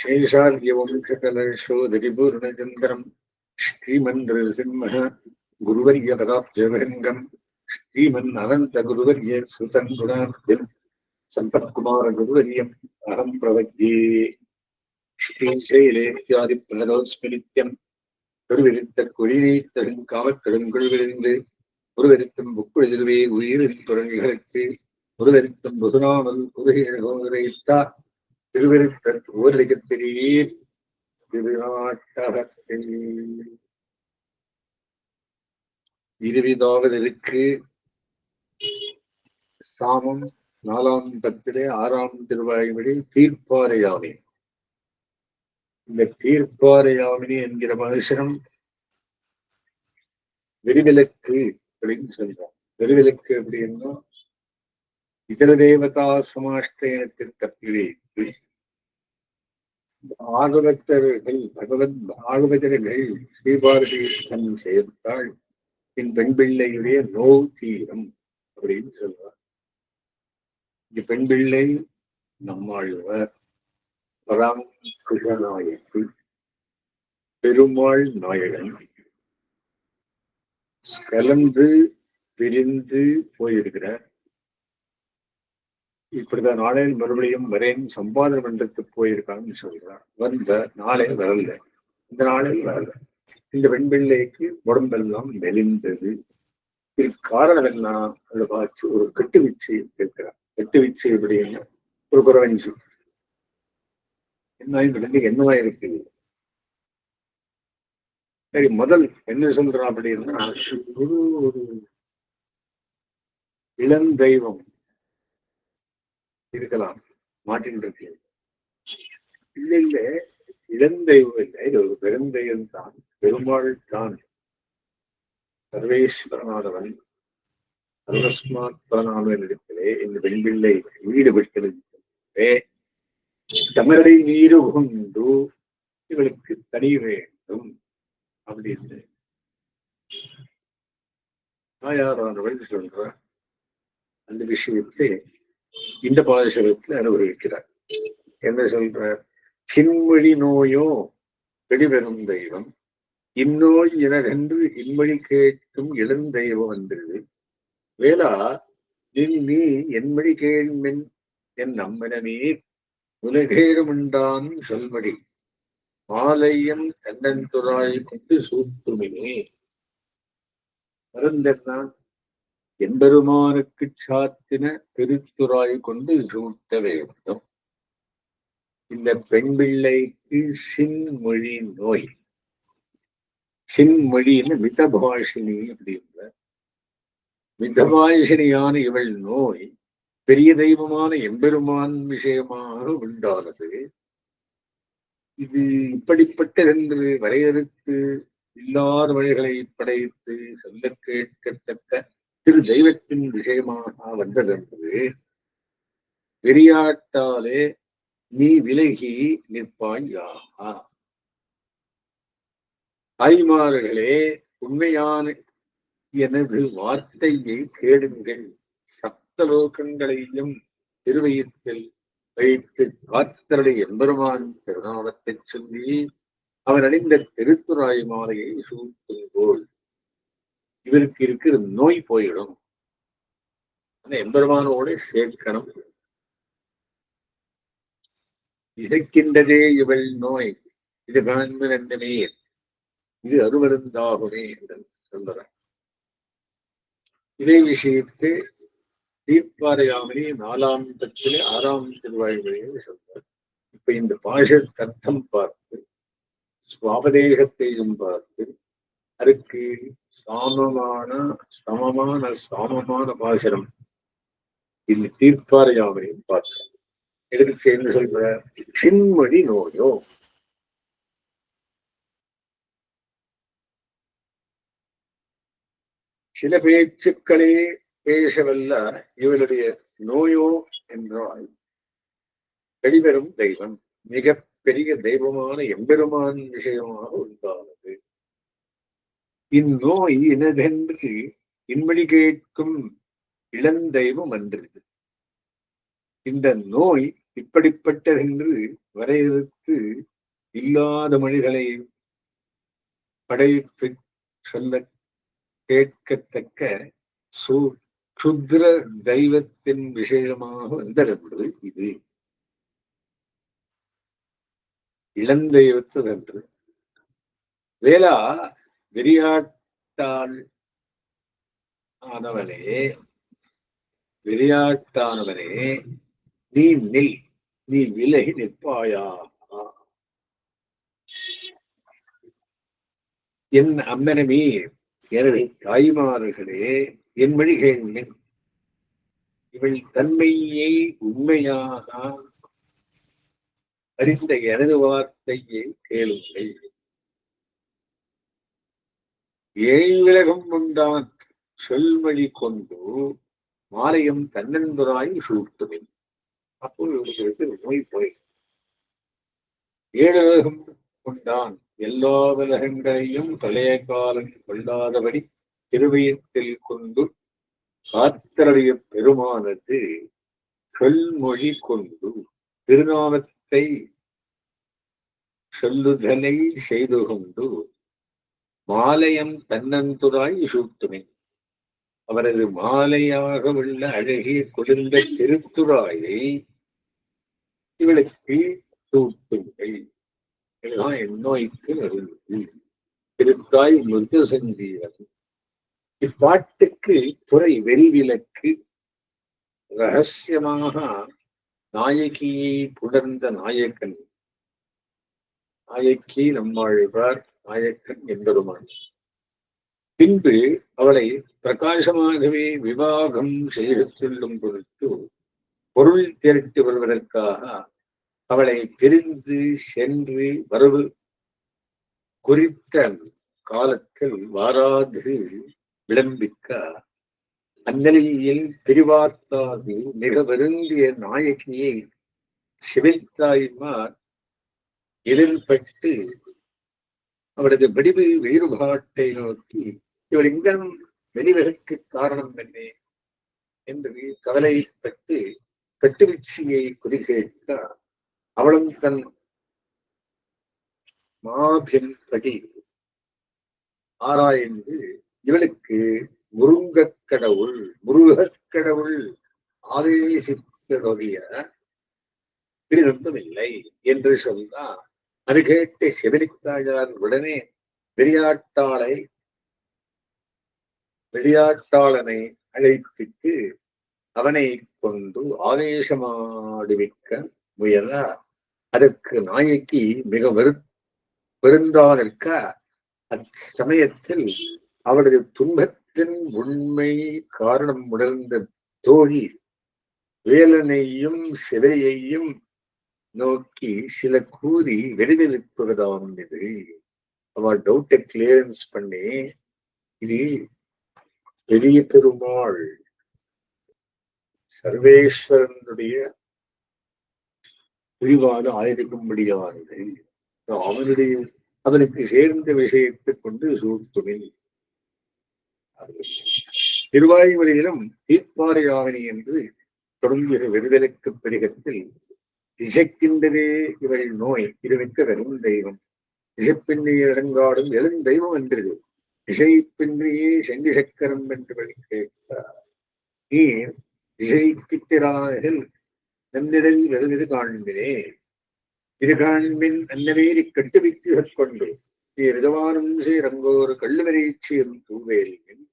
ശേഷാദ്യവംശകലശോധരിപൂർണചന്ദ്രം ശ്രീമന്ത്രിസിംഹ ഗുരുവര്യപദാബ്ജവരംഗം ശ്രീമൻ അനന്ത ഗുരുവര്യ സുതൻ ഗുണാബ്ജൻ സമ്പത്കുമാര ഗുരുവര്യം അഹം പ്രവജ്യേ ശ്രീശൈലേത്യാദിപ്രണതോസ്മിനിത്യം ഒരുവിരുത്ത കൊഴിനീത്തലും കാവക്കലും കൊഴുവിലിருந்து ஒருவருக்கும் புக்குழுதுவே உயிரின் தொடங்குகளுக்கு ஒருவருக்கும் புதுநாமல் புதுகிழ திருவெருத்த ஓரிகத்திலேயே இருவிதாவது இருபதாவதற்கு சாமம் நாலாம் பத்திலே ஆறாம் திருவாய்மொழி தீர்ப்பாரையாமே இந்த தீர்ப்பாரையாமினி என்கிற மனுஷனம் வெறிவிலக்கு அப்படின்னு சொல்றான். வெறிவிலக்கு அப்படின்னா இதர தேவதா சமாஷ்டயனத்திற்கு அப்பிழைத்து ஆகவத்தர்கள் பகவத் ஆகவதர்கள் ஸ்ரீபாரதி தன் சேர்த்தாள். என் பெண் பிள்ளையுடைய நோ தீரம் அப்படின்னு சொல்றார். இந்த பெண் பிள்ளை நம்மாழ்வர். பராமரிஷநாயகி பெருமாள் நாயகன். கலந்து பிரிந்து போயிருக்கிறார். இப்படிதான் நாளே மறுபடியும் வரேன் சம்பாதன மன்றத்துக்கு போயிருக்கான்னு சொல்கிறார் வந்த நாளே வரல. இந்த நாளே வரல. இந்த பெண் பிள்ளைக்கு உடம்பெல்லாம் மெலிந்தது. இதுக்கு காரணம் என்ன? அதை பார்த்து ஒரு கெட்டு வீச்சு கேட்கிறார் கெட்டு வீச்சு எப்படின்னா ஒரு குறவஞ்சு என்ன இந்த என்னவா இருக்கு? சரி முதல் என்ன சொல்றான் அப்படின்னா ஒரு ஒரு இளந்தெய்வம் இருக்கலாம். மாட்டின் இருக்கு இல்ல இல்ல. இளந்தெய்வம் இல்லை. இது ஒரு பெருந்தெய்வம் தான். பெருமாள் தான். சர்வேஸ்வரனானவன் சர்வஸ்மாத் இடத்திலே இந்த பெண்பிள்ளை ஈடுபட்டிருக்கிறே தமிழை நீரு கொண்டு இவளுக்கு தனி வேண்டும் அப்படின்னு. தாயாரானவள் சொல்ற அந்த விஷயத்தை இந்த பாதசலத்தில் அனுபவிக்கிறார். என்ன சொல்ற சின்மொழி நோயோ வெளிவரும் தெய்வம் இந்நோய் எனதென்று இன்மொழி கேட்கும் இளந்தெய்வம் வந்தது வேளா நின் நீ என்மொழி கேள்மென் என் நம்மனமே உலகேடுமுண்டான் சொல்மடி. மாலையம் தன்னந்துராய் கொண்டு சூட்டுமினே. மருந்தென்னா எம்பெருமானுக்கு சாத்தின திருத்துறாய் கொண்டு சூட்ட வேண்டும். இந்த பெண் பிள்ளைக்கு சின்மொழி நோய். சின்மொழின்னு மிதபாஷினி அப்படின்ற. மிதபாஷினியான இவள் நோய் பெரிய தெய்வமான எம்பெருமான் விஷயமாக உண்டானது. இது இப்படிப்பட்ட என்று வரையறுத்து இல்லாத வழிகளை படைத்து சொல்ல கேட்கத்தக்க திரு தெய்வத்தின் விஷயமாக வந்ததென்று பெரியாட்டாலே நீ விலகி நிற்பாயா தாய்மார்களே உண்மையான எனது வார்த்தையை கேடுங்கள் சப்தலோகங்களையும் திருவயிற்றில் வைத்து காத்தருடைய எம்பெருமான் திருநாமத்தை சொல்லி அவர் அணிந்த திருத்துராய் மாலையை சூட்டும் போல் இவருக்கு இருக்கிற நோய் போயிடும். அந்த எம்பெருமானோட சேர்க்கணும். இசைக்கின்றதே இவள் நோய். இது காண்பு இது அருமருந்தாகுமே என்று சொல்கிறார் இதே விஷயத்தை தீர்ப்பாரையாமணி நாலாம் தத்திலே ஆறாம் திருவாய்மொழியை சொல்றார். இப்ப இந்த பாஷ கர்த்தம் பார்த்து சுவாபதேகத்தையும் பார்த்து அதுக்கு சாமமான சமமான சாமமான பாசனம் இது தீர்ப்பாரையாமணியும் பார்க்கிறோம். எடுத்து சேர்ந்து சொல்ற? சின்மடி நோயோ. சில பேச்சுக்களே பேசவல்ல இவளுடைய நோயோ என்றால் வெளிவரும் தெய்வம். மிக பெரிய தெய்வமான எம்பெருமான் விஷயமாக உண்டானது இந்நோய் இனதென்று இன்மணி கேட்கும் இளந்தெய்வம் அன்றது. இந்த நோய் இப்படிப்பட்டதென்று வரையறுத்து இல்லாத மொழிகளை படைத்து சொல்ல கேட்கத்தக்க சு சுத்ர தெய்வத்தின் விசேஷமாக வந்ததென்று இது. இளந்தெய்வத்ததென்று. வேளா வெறியாட்டால் ஆனவனே வெறியாட்டானவனே நீ நில் நீ விலகி நிற்பாயா? என் அம்மனமே எனவே தாய்மார்களே என் வழி கேள்வின் இவள் தன்மையை உண்மையாக அறிந்த எனது வார்த்தையை கேளுங்கள். ஏழ் விலகம் உண்டான் சொல்வழி கொண்டு மாலையம் தன்னந்துராய் சூட்டுவேன் அப்போ இவர்களுக்கு நோய் போய். ஏழு விலகம் கொண்டான் எல்லா விலகங்களையும் பழைய காலம் கொள்ளாதபடி திருவயத்தில் கொண்டு காத்தருடைய பெருமானது சொல்மொழி கொண்டு திருநாமத்தை சொல்லுதலை செய்து கொண்டு மாலையம் தன்னந்துராய் சூட்டுமே அவரது மாலையாக உள்ள அழகிய குளிர்ந்த திருத்துறாயை இவளுக்கு சூட்டுங்கள். இதுதான் எந்நோய்க்கு அருள் திருத்தாய் மிருத சஞ்சீவன் இப்பாட்டுக்கு துறை வெறிவிலக்கு. ரகசியமாக நாயகியை புணர்ந்த நாயக்கன் நாயக்கி நம்மாழ்வார். நாயக்கன் என்பதுமான் பின்பு அவளை பிரகாசமாகவே விவாகம் செய்து சொல்லும் பொருட்டு பொருள் திரட்டு வருவதற்காக அவளை பிரிந்து சென்று வரவு குறித்த காலத்தில் வாராது விளம்பிக்க அந்நிலையில் பிரிவாத்தாது மிக வருந்திய நாயகியை சிவித்தாய்மார் எதிர்பட்டு அவரது வடிவு வேறுபாட்டை நோக்கி இவர் இங்கம் வெளிவதற்கு காரணம் என்ன? என்று கவலைப்பட்டு கட்டுவீழ்ச்சியை குறிகேட்க அவளும் தன் மாபின்படி ஆராய்ந்து இவளுக்கு முருங்கக் கடவுள் முருகக் கடவுள் ஆவேசித்ததொழிய இல்லை என்று சொன்னார் அது கேட்டு செவிலித்தாயார் உடனே வெளியாட்டாளை வெளியாட்டாளனை அழைப்பித்து அவனை கொண்டு ஆவேசமாடுவிக்க முயல அதற்கு நாயக்கி மிக வெறு பெருந்தாதற்க அச்சமயத்தில் அவரது துன்பத்தின் உண்மை காரணம் உணர்ந்த தோழி வேலனையும் சிலையையும் நோக்கி சில கூறி வெளிவெளிப்புவதாம் இது. அவ டவுட்டை கிளியரன்ஸ் பண்ணி இது பெரிய பெருமாள் சர்வேஸ்வரனுடைய புரிவான ஆயிருக்கும்படியானது அவனுடைய அவனுக்கு சேர்ந்த விஷயத்தை கொண்டு சூழ்த்துமில் திருவாய்மொழியிலும் தீர்ப்பாறை என்று தொடங்குகிற விடுதலைக்கு பெருகத்தில் இசைக்கின்றதே இவள் நோய். இருமிக்க வெறும் தெய்வம். இசைப்பின்றிய இறங்காடும் எழும் தெய்வம் என்றது. இசைப்பின்றியே செங்கி சக்கரம் என்று கேட்டார். நீர் இசைக்கித்திராகில் நன்னிடல் வெறுது காண்பினே. இது காண்பின் அன்னவேரி கட்டுவிக்கு கொண்டு நீ ரிதவானம் ஸ்ரீரங்கோர் கள்ளுவரீச்சியும் தூவேலின்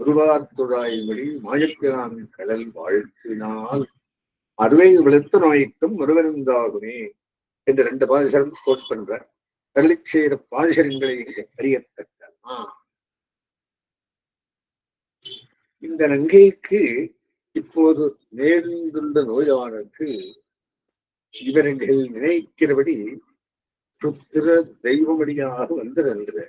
முருவார்த்துழாய்மொழி மாயப்பிரான் கடல் வாழ்த்தினால் அறுவை வெளுத்த நோய்க்கும் முருகனந்தாகுமே என்று ரெண்டு பாதிசரம் கோட் பண்ற கரளி செய்த பாதிசரங்களை அறியத்தக்கமா இந்த நங்கைக்கு இப்போது நேர்ந்துள்ள நோயானது இவர்கள் நினைக்கிறபடி சுத்திர தெய்வமடியாக வந்ததன்று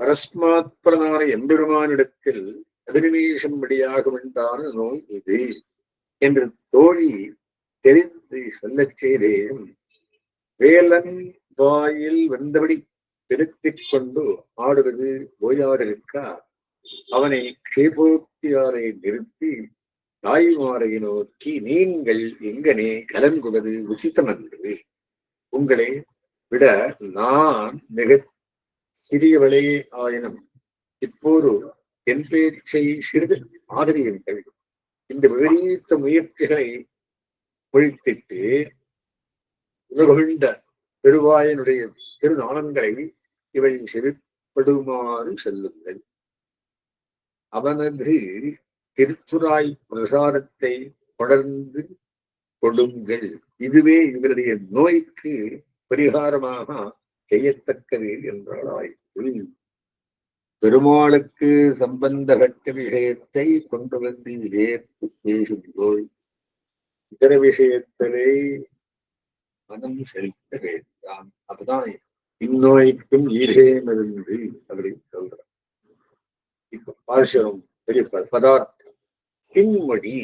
பரஸ்மாத்பரனான எம்பெருமானிடத்தில் அபினிவேசம் படியாக உண்டான நோய் இது என்று தோழி தெரிந்து சொல்லச் செய்தேன். வேலன் வாயில் வந்தபடி பெருத்திக் கொண்டு ஆடுவது ஓயாதிருக்க? அவனை க்ஷேபோக்தியாரை நிறுத்தி தாய்மாரை நோக்கி நீங்கள் எங்கனே கலங்குவது உச்சித்தமன்று உங்களை விட நான் மிக சிறியவளே ஆயினும் இப்போது என் பேச்சை சிறிது ஆதரியுங்கள். இந்த வெளியிட்ட முயற்சிகளை ஒழித்திட்டு உலகொண்ட பெருவாயனுடைய திருநாளங்களை இவை செவிப்படுமாறு செல்லுங்கள். அவனது திருத்துராய் பிரசாரத்தை தொடர்ந்து கொடுங்கள். இதுவே இவருடைய நோய்க்கு பரிகாரமாக செய்யத்தக்கது என்றால் என்றாளாய்த்து பெருமாளுக்கு சம்பந்த கட்ட விஷயத்தை கொண்டு வந்து ஏற்று பேசும்போது இதர விஷயத்திலே மனம் செலுத்த வேண்டாம். அதுதான் இந்நோய்க்கும் ஈடேமிருந்து அப்படின்னு சொல்றார். இப்ப பாசுரம் பெரிய பதார்த்தம் பின்மொழி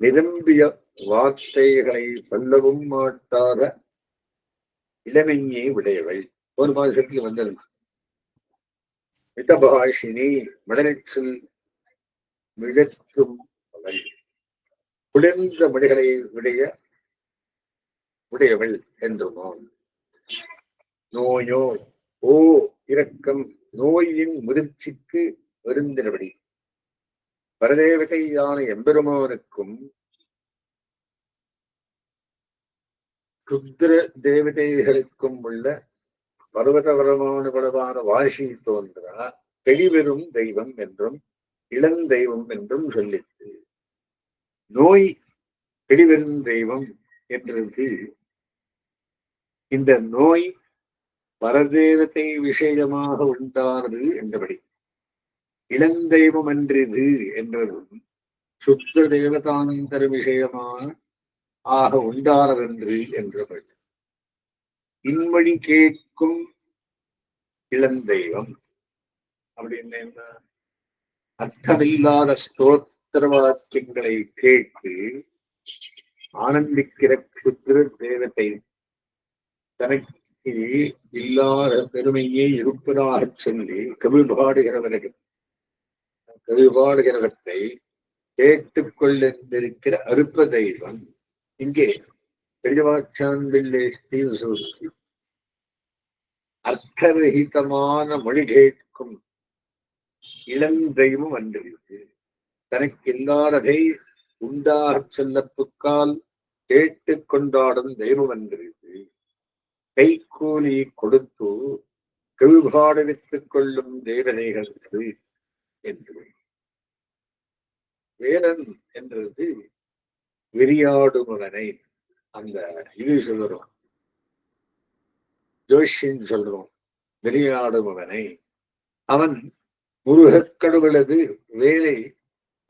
நிரம்பிய வார்த்தைகளை சொல்லவும் மாட்டாத இளமையே உடையவள். ஒரு மாதத்துக்கு வந்தது மிதபாஷினி மலரச்சில் மிழற்றும் குளிர்ந்த மொழிகளை உடைய உடையவள் என்றுமாம். நோயோ ஓ இரக்கம் நோயின் முதிர்ச்சிக்கு வருந்தினபடி. பரதேவதையான எம்பெருமானுக்கும் ருத்ர தேவதைகளுக்கும் உள்ள பர்வதவரமான பலவான வாசி தோன்றா தெளிவெறும் தெய்வம் என்றும் இளந்தெய்வம் என்றும் சொல்லித்து நோய் தெளிவெறும் தெய்வம் என்றது. இந்த நோய் பரதேவத்தை விஷயமாக உண்டானது என்றபடி இளந்தெய்வம் என்றது என்றதும் சுத்த தேவதாந்தர விஷயமான ஆக உண்டானதென்று என்றபடி. இன்மொழி கேட்கும் இளந்தெய்வம் அப்படின்னு என்ன அர்த்தமில்லாத ஸ்தோத்திர வாக்கியங்களை கேட்டு ஆனந்திக்கிற சுத்திர தேவத்தை தனக்கு இல்லாத பெருமையே இருப்பதாக சொல்லி கவி பாடுகிறவர்கள் கவி பாடுகிறவற்றை கேட்டுக்கொண்டிருக்கிற அருப்ப தெய்வம் இங்கே. பெரியவாச்சான்பிள்ளை ஸ்ரீ அர்த்தரகிதமான மொழி கேட்கும் இளந்தெய்வம் வந்திருக்கு தனக்கு இல்லாததை உண்டாக சொல்லப்புக்கால் கேட்டு கொண்டாடும் தெய்வம் வந்திருக்கு கைக்கூலி கொடுத்து கவிபாடு வைத்துக் கொள்ளும் தேவனைகளுக்கு என்று. வேலன் என்றது விரியாடுமவனை அந்த இது சொல்லுறோம் ஜோஷின்னு சொல்றோம் விரியாடுமவனை அவன் முருகக்கடவுளது வேலை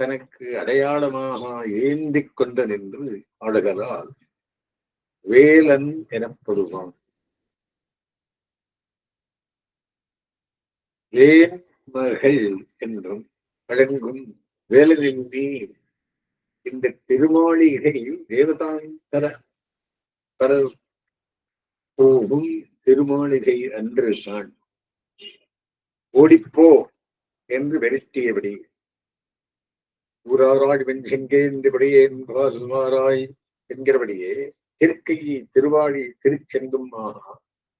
தனக்கு அடையாளமாக ஏந்திக் கொண்ட நின்று ஆடுகிறால் வேலன் எனப்படுவான் வேன்மகள் என்றும் வழங்கும் வேலனின்றி இந்த திருமாளிகை தேவதாந்தர பர போகும் திருமாளிகை அன்று சான் ஓடிப்போ என்று விரட்டியபடி ஊராராய் வெஞ்செங்கேந்தபடியே என்பால் மாறாய் என்கிறபடியே திருக்கையை திருவாழி திருச்செந்தும்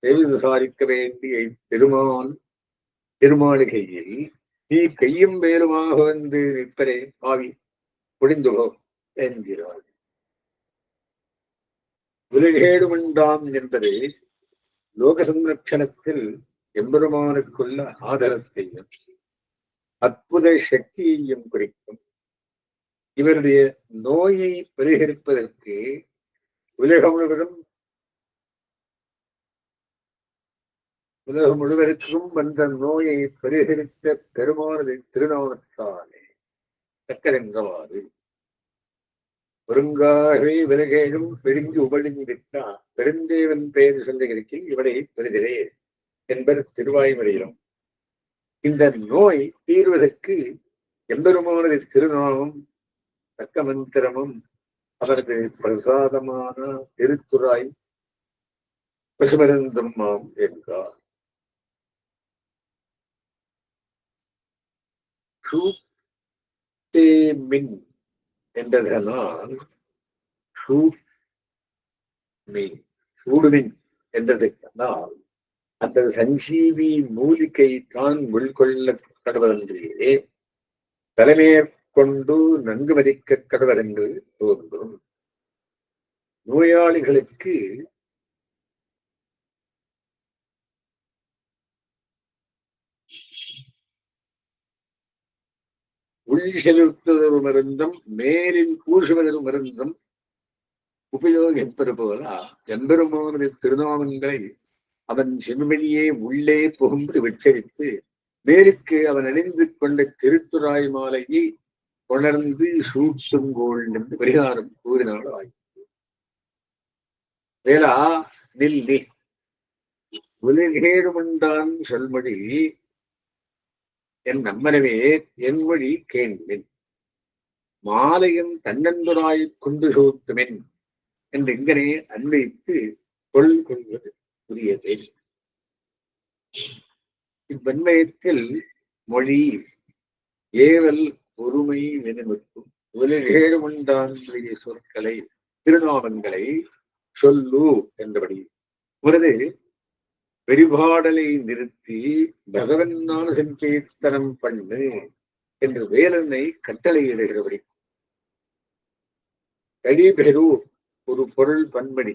தேவிசாரிக்க வேண்டிய திருமான் திருமாளிகையில் நீ கையும் வேலுமாக வந்து நிற்பரே பாவி முடிந்துகோ என்கிறார் உலகேடு உண்டாம் லோக சம்ரட்சணத்தில் எம்பெருமானுக்குள்ள ஆதரத்தையும் அற்புத சக்தியையும் குறிக்கும். இவருடைய நோயை பரிகரிப்பதற்கு உலகம் முழுவதும் உலகம் முழுவதற்கும் வந்த நோயை பரிகரித்த பெருமானது திருநாமத்தாலே தக்கரெங்கவாறு ஒருங்காகவே விலகேனும் பெருங்கி உபழிந்திட்டா பெருந்தேவன் பெயர் சொல்லுகிறக்கில் இவரை பெறுகிறே என்பர் திருவாய்மொழியிலும். இந்த நோய் தீர்வதற்கு எம்பெருமானது திருநாமம் தக்க மந்திரமும் அவரது பிரசாதமான திருத்துறாய் பசுமருந்தும்மாம் என்றார். மின் என்றதனால் சூடுமின் என்றதற்கனால் அந்த சஞ்சீவி மூலிகை தான் உள்கொள்ள தலைமையற்கொண்டு நன்கு மதிக்க கடவதென்று தோன்றும். நோயாளிகளுக்கு உள் செலுத்துவதொரு மருந்தும் மேலில் பூசுவதொரு மருந்தும் உபயோகிப்பது போல எம்பெருமானது திருநாமங்களை அவன் செம்மணியே உள்ளே புகுந்து விச்சரித்து மேற்கு அவன் அணிந்து கொண்ட திருத்துறாய் மாலையை உணர்ந்து சூட்டுங்கோள் என்று பரிகாரம் கூறினாள் ஆயிற்று வேளா நில்லி உலகேடுமண்டான் சொல்மொழி என் நம்மனவே என் வழி கேள்வின் மாலையும் தன்னன்புராய் கொண்டு சூத்துமென் என்று இங்கனே அன்வைத்து கொள் கொள்வது புரியதே இவ்வன்மயத்தில் மொழி ஏவல் பொறுமை நினைவிற்கும் உலகேடு உண்டான்மைய சொற்களை திருநாமங்களை சொல்லு என்றபடி. உனது வெறிபாடலை நிறுத்தி பகவன்னான சங்கீர்த்தனம் பண்ணு என்று வேலனை கட்டளையிடுகிறபடி. கடிபெரு ஒரு பொருள் பண்படி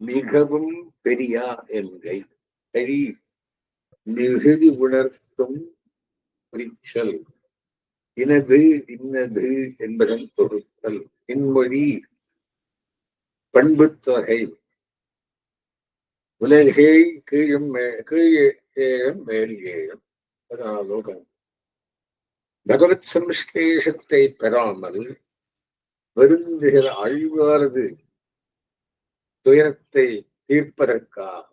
மிகவும் பெரியா என்கை. கழி மிகுதி உணர்த்தும் குறிச்சல். இனது இன்னது என்பதன் பொருத்தல். இன்மொழி பண்புத்தொகை உலகே கீழும் கீழே மேல் ஏழும் அதாலோகம் பகவத் சம்ஸ்லேஷத்தை பெறாமல் வருந்துகிற அழிவாரது துயரத்தை தீர்ப்பதற்காக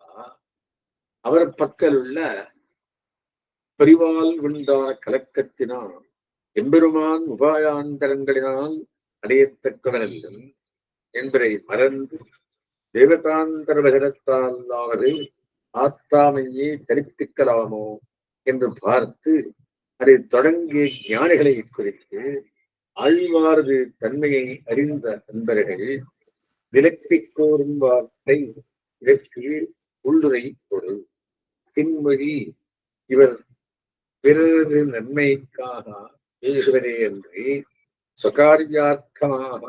அவர் பக்கல் உள்ள பரிவால் உண்டான கலக்கத்தினால் எம்பெருமான் உபாயாந்தரங்களினால் அடையத்தக்கவனல்லும் என்பதை மறந்து தேவதாந்தர வசனத்தாலாவது ஆத்தாமையே தரிப்பிக்கலாமோ என்று பார்த்து அதை தொடங்கிய ஞானிகளை குறித்து ஆழ்வாரது தன்மையை அறிந்த நண்பர்கள் விலக்கிக் கோரும் வார்த்தை இதற்கு உள்ளுரை கொடு. பின்மொழி இவர் பிறரது நன்மைக்காக? பேசுவதே என்று சுகாரியார்த்தமாக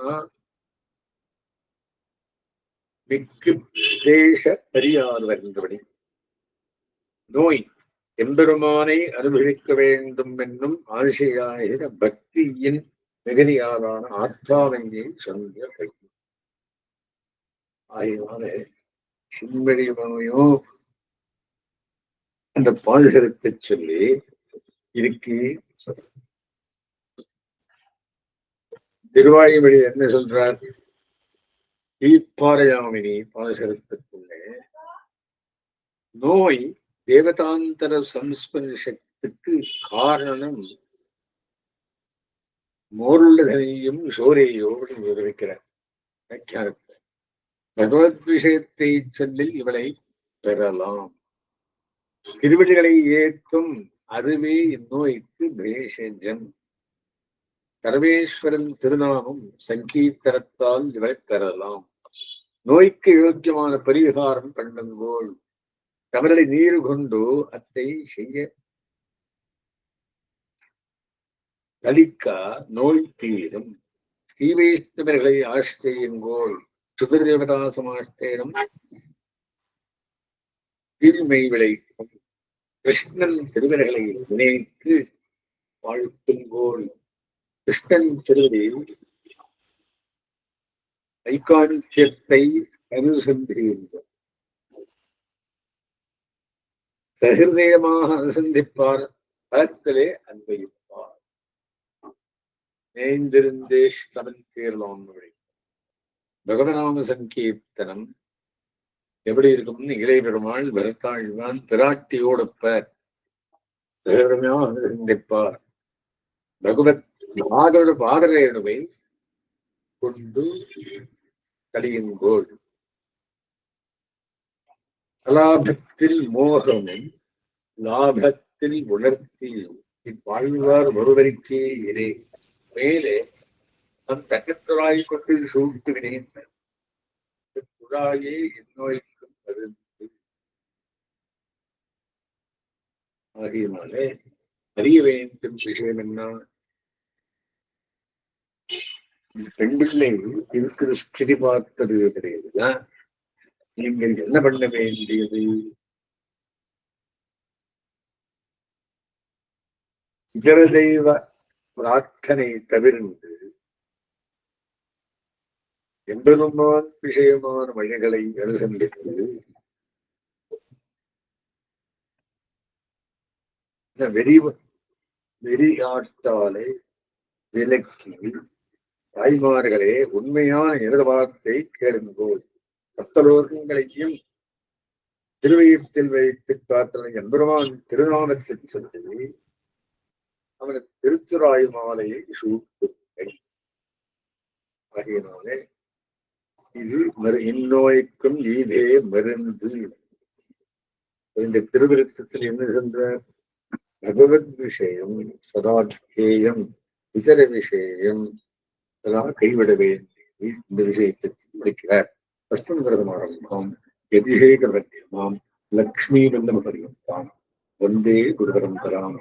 மிக்கு பேச பரியார் வருகின்றபடி நோய் எம்பெருமானை அனுபவிக்க வேண்டும் என்னும் ஆசையாகிற பக்தியின் மிகுதியாலான ஆத்மாவையை சொந்த ஆகியவாறு ஆகையினால அந்த பாதுகாத்தை சொல்லி இருக்கு. திருவாயுமொழி என்ன சொல்றார்? ஈப்பாறையாமினி பாசரத்துக்குள்ளே நோய் தேவதாந்தர சம்ஸ்பர்ஷத்துக்கு காரணம் மோருள்ளதனையும் சோரையோடு விவரிக்கிறார். வியாக்கியானத்தை பகவத் விஷயத்தை சொல்லில் இவளை பெறலாம். திருவிழிகளை ஏத்தும் அதுவே இந்நோய்க்கு பேஷஜம் சர்வேஸ்வரன் திருநாமம் சங்கீர்த்தனத்தால் இவளை பெறலாம். நோய்க்கு யோக்கியமான பரிகாரம் கண்டங்கோள் கமலை நீர் கொண்டு அத்தை செய்ய. கலிக்கா நோய் தீரும். ஸ்ரீவைஷ்ணவர்களை ஆசிரியுங்கோள் சுதர்தேவதா சமாஷ்டேனம் தீமை விளைக்கும். கிருஷ்ணன் திருவர்களை நினைத்து வாழ்த்துங்கோள் கிருஷ்ணன் திருவடி ஐக்காந்தியத்தை அனுசந்திருந்தோம் சகிருதயமாக அனுசந்திப்பார். பலத்திலே அன்பைப்பார் நேந்திருந்தேஷ்டமன் தீரலாம் பகவநாம சங்கீர்த்தனம் எப்படி இருக்கும்னு இலை பெருமாள் பரத்தாழ்வான் பிராட்டியோடப்ப சிந்திப்பார். பகவத் பாதோட பாதரேணுவை கொண்டு கலியுங்கோள் அலாபத்தில் மோகமும் லாபத்தில் உணர்த்தியும் இப்பாழ்வார் ஒருவருக்கே இறை மேலே நம் தன்னத்துறாய் கொண்டு சூழ்த்து வினைந்த துறாயே இந்நோய்க்கும் மருந்து. ஆகியனாலே அறிய வேண்டும் விஷயம் என்ன பெண் பிள்ளை இருக்கிற ஸ்திதி பார்த்தது கிடையாதுதான் நீங்கள் என்ன பண்ண வேண்டியது? இதர தெய்வ பிரார்த்தனை தவிர்ந்து எம்பெருமான் விஷயமான வழிகளை எழுகின்றது இந்த வெறி வெறியாட்டாலே விலக்கி தாய்மார்களே உண்மையான எதிர்பார்த்தை கேளுங்கோள். சப்தலோகங்களையும் திருவயத்தில் வைத்து பார்த்தனை எம்பெருமான் திருநாமத்தில் சொல்லி அவனது திருச்சுராய் மாலையை சூட்டுங்கள். ஆகியனாலே இது இந்நோய்க்கும் இதே மருந்து. இந்த திருவிருத்தத்தில் என்ன சென்ற பகவத் விஷயம் சதாத்யேயம் இதர விஷயம் இதெல்லாம் கைவிட வேண்டியது. இந்த விஷயத்தை முடிக்கிறார் அஷ்டங்கிரதம் ஆரம்பம். எதிஷேக மத்தியமாம் லக்ஷ்மி பந்தம் பரியந்தாம் வந்தே குருபரம்பராம்.